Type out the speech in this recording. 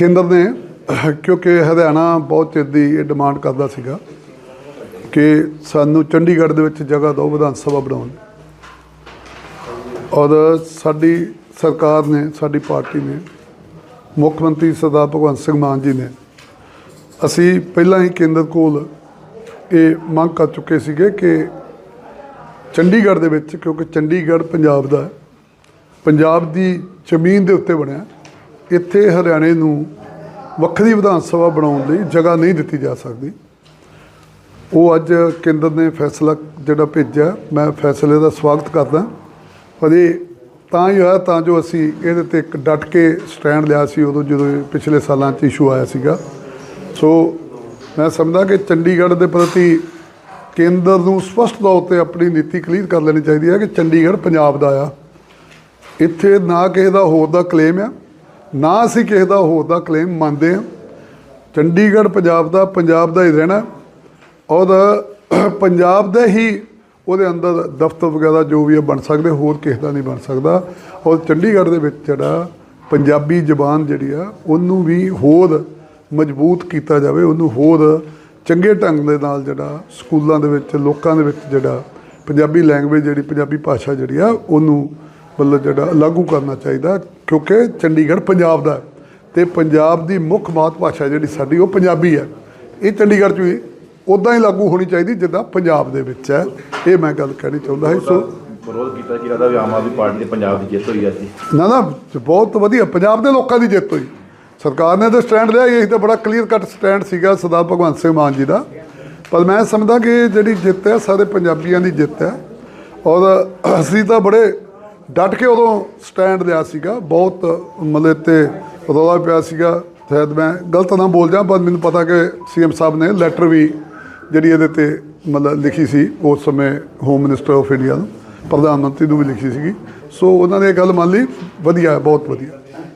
ਕੇਂਦਰ ਨੇ, ਕਿਉਂਕਿ ਹਰਿਆਣਾ ਬਹੁਤ ਚਿਰ ਦੀ ਇਹ ਡਿਮਾਂਡ ਕਰਦਾ ਸੀਗਾ ਕਿ ਸਾਨੂੰ ਚੰਡੀਗੜ੍ਹ ਦੇ ਵਿੱਚ ਜਗ੍ਹਾ ਦਿਓ ਵਿਧਾਨ ਸਭਾ ਬਣਾਉਣ ਔਰ ਸਾਡੀ ਸਰਕਾਰ ਨੇ, ਸਾਡੀ ਪਾਰਟੀ ਨੇ, ਮੁੱਖ ਮੰਤਰੀ ਸਰਦਾਰ ਭਗਵੰਤ ਸਿੰਘ ਮਾਨ ਜੀ ਨੇ, ਅਸੀਂ ਪਹਿਲਾਂ ਹੀ ਕੇਂਦਰ ਕੋਲ ਇਹ ਮੰਗ ਕਰ ਚੁੱਕੇ ਸੀਗੇ ਕਿ ਚੰਡੀਗੜ੍ਹ ਦੇ ਵਿੱਚ, ਕਿਉਂਕਿ ਚੰਡੀਗੜ੍ਹ ਪੰਜਾਬ ਦਾ ਪੰਜਾਬ ਦੀ ਜ਼ਮੀਨ ਦੇ ਉੱਤੇ ਬਣਿਆ। ਇੱਥੇ ਹਰਿਆਣੇ ਨੂੰ ਵੱਖਰੀ ਵਿਧਾਨ ਸਭਾ ਬਣਾਉਣ ਲਈ ਜਗ੍ਹਾ ਨਹੀਂ ਦਿੱਤੀ ਜਾ ਸਕਦੀ। ਉਹ ਅੱਜ ਕੇਂਦਰ ਨੇ ਫੈਸਲਾ ਜਿਹੜਾ ਭੇਜਿਆ, ਮੈਂ ਫੈਸਲੇ ਦਾ ਸਵਾਗਤ ਕਰਦਾ। ਪਰ ਇਹ ਤਾਂ ਹੀ ਹੋਇਆ, ਤਾਂ ਜੋ ਅਸੀਂ ਇਹਦੇ ਤੇ ਇੱਕ ਡਟ ਕੇ ਸਟੈਂਡ ਲਿਆ ਸੀ, ਉਦੋਂ ਜਦੋਂ ਪਿਛਲੇ ਸਾਲਾਂ 'ਚ ਇਸ਼ੂ ਆਇਆ ਸੀਗਾ। ਸੋ ਮੈਂ ਸਮਝਦਾ ਕਿ ਚੰਡੀਗੜ੍ਹ ਦੇ ਪ੍ਰਤੀ ਕੇਂਦਰ ਨੂੰ ਸਪਸ਼ਟ ਤੌਰ ਤੇ ਆਪਣੀ ਨੀਤੀ ਕਲੀਅਰ ਕਰ ਲੈਣੀ ਚਾਹੀਦੀ ਹੈ ਕਿ ਚੰਡੀਗੜ੍ਹ ਪੰਜਾਬ ਦਾ ਆ। ਇੱਥੇ ਨਾ ਕਿਸੇ ਦਾ ਹੋਰ ਦਾ ਕਲੇਮ ਆ ਨਾ ਅਸੀਂ ਕਿਸੇ ਦਾ ਹੋਰ ਦਾ ਕਲੇਮ ਮੰਨਦੇ ਹਾਂ। ਚੰਡੀਗੜ੍ਹ ਪੰਜਾਬ ਦਾ ਪੰਜਾਬ ਦਾ ਹੀ ਰਹਿਣਾ। ਔਰ ਪੰਜਾਬ ਦਾ ਹੀ ਉਹਦੇ ਅੰਦਰ ਦਫ਼ਤਰ ਵਗੈਰਾ ਜੋ ਵੀ ਹੈ ਬਣ ਸਕਦੇ, ਹੋਰ ਕਿਸੇ ਦਾ ਨਹੀਂ ਬਣ ਸਕਦਾ। ਔਰ ਚੰਡੀਗੜ੍ਹ ਦੇ ਵਿੱਚ ਜਿਹੜਾ ਪੰਜਾਬੀ ਜ਼ਬਾਨ ਜਿਹੜੀ ਆ, ਉਹਨੂੰ ਵੀ ਹੋਰ ਮਜ਼ਬੂਤ ਕੀਤਾ ਜਾਵੇ, ਉਹਨੂੰ ਹੋਰ ਚੰਗੇ ਢੰਗ ਦੇ ਨਾਲ ਜਿਹੜਾ ਸਕੂਲਾਂ ਦੇ ਵਿੱਚ, ਲੋਕਾਂ ਦੇ ਵਿੱਚ ਜਿਹੜਾ ਪੰਜਾਬੀ ਲੈਂਗੁਏਜ ਜਿਹੜੀ ਪੰਜਾਬੀ ਭਾਸ਼ਾ ਜਿਹੜੀ ਆ, ਉਹਨੂੰ ਮਤਲਬ ਜਿਹੜਾ ਲਾਗੂ ਕਰਨਾ ਚਾਹੀਦਾ ਕਿਉਂਕਿ ਚੰਡੀਗੜ੍ਹ ਪੰਜਾਬ ਦਾ ਤੇ ਪੰਜਾਬ ਦੀ ਮੁੱਖ ਮਾਤ ਭਾਸ਼ਾ ਜਿਹੜੀ ਸਾਡੀ ਉਹ ਪੰਜਾਬੀ ਹੈ। ਇਹ ਚੰਡੀਗੜ੍ਹ 'ਚ ਵੀ ਉਦਾਂ ਹੀ ਲਾਗੂ ਹੋਣੀ ਚਾਹੀਦੀ ਜਿੱਦਾਂ ਪੰਜਾਬ ਦੇ ਵਿੱਚ ਹੈ। ਇਹ ਮੈਂ ਗੱਲ ਕਹਿਣੀ ਚਾਹੁੰਦਾ ਸੀ ਸੋ ਵਿਰੋਧ ਕੀਤਾ ਕਿ ਲੱਗਦਾ ਵੀ ਆਮ ਆਦਮੀ ਪਾਰਟੀ ਦੇ ਪੰਜਾਬ ਦੀ ਜਿੱਤ ਹੋਈ ਹੈ ਜੀ। ਨਾ ਨਾ ਬਹੁਤ ਵਧੀਆ ਪੰਜਾਬ ਦੇ ਲੋਕਾਂ ਦੀ ਜਿੱਤ ਹੋਈ। ਸਰਕਾਰ ਨੇ ਤਾਂ ਸਟੈਂਡ ਲਿਆ ਇਹ ਤਾਂ ਬੜਾ ਕਲੀਅਰ ਕੱਟ ਸਟੈਂਡ ਸੀਗਾ ਸਰਦਾਰ ਭਗਵੰਤ ਸਿੰਘ ਮਾਨ ਜੀ ਦਾ। ਪਰ ਮੈਂ ਸਮਝਦਾ ਕਿ ਜਿਹੜੀ ਜਿੱਤ ਹੈ ਸਾਰੇ ਪੰਜਾਬੀਆਂ ਦੀ ਜਿੱਤ ਹੈ। ਔਰ ਅਸੀਂ ਤਾਂ ਬੜੇ ਡਟ ਕੇ ਉਦੋਂ ਸਟੈਂਡ ਲਿਆ ਸੀਗਾ। ਬਹੁਤ ਮਤਲਬ ਤੇ ਰੌਲਾ ਪਿਆ ਸੀਗਾ। ਸ਼ਾਇਦ ਮੈਂ ਗਲਤ ਨਾ ਬੋਲ ਜਾ ਪਰ ਮੈਨੂੰ ਪਤਾ ਕਿ ਸੀਐਮ ਸਾਹਿਬ ਨੇ ਲੈਟਰ ਵੀ ਜਿਹੜੀ ਇਹਦੇ ਤੇ ਮਤਲਬ ਲਿਖੀ ਸੀ, ਉਸ ਸਮੇਂ ਹੋਮ ਮਿਨਿਸਟਰ ਆਫ ਇੰਡੀਆ ਨੂੰ, ਪ੍ਰਧਾਨ ਮੰਤਰੀ ਨੂੰ ਵੀ ਲਿਖੀ ਸੀਗੀ। ਸੋ ਉਹਨਾਂ ਨੇ ਇਹ ਗੱਲ ਮੰਨ ਲਈ। ਵਧੀਆ ਬਹੁਤ ਵਧੀਆ।